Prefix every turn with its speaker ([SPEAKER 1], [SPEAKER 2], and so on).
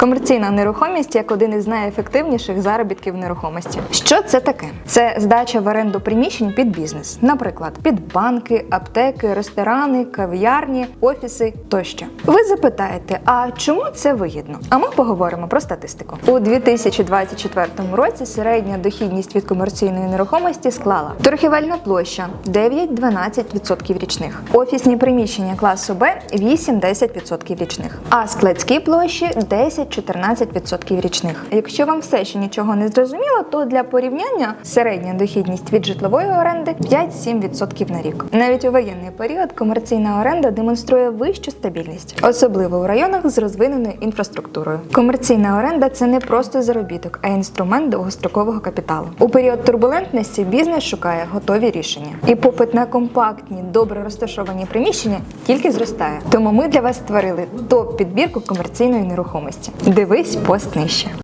[SPEAKER 1] Комерційна нерухомість як один із найефективніших заробітків нерухомості. Що це таке? Це здача в оренду приміщень під бізнес, наприклад, під банки, аптеки, ресторани, кав'ярні, офіси тощо. Ви запитаєте, а чому це вигідно? А ми поговоримо про статистику. У 2024 році середня дохідність від комерційної нерухомості склала торгівельна площа 9-12% річних, офісні приміщення класу Б 8-10% річних, а складські площі 10-14% річних. Якщо вам все ще нічого не зрозуміло, то для порівняння середня дохідність від житлової оренди 5-7% на рік. Навіть у воєнний період комерційна оренда демонструє вищу стабільність, особливо у районах з розвиненою інфраструктурою. Комерційна оренда це не просто заробіток, а інструмент довгострокового капіталу. У період турбулентності бізнес шукає готові рішення, і попит на компактні, добре розташовані приміщення тільки зростає. Тому ми для вас створили топ підбірку комерційної нерухомості. Дивись пост нижче.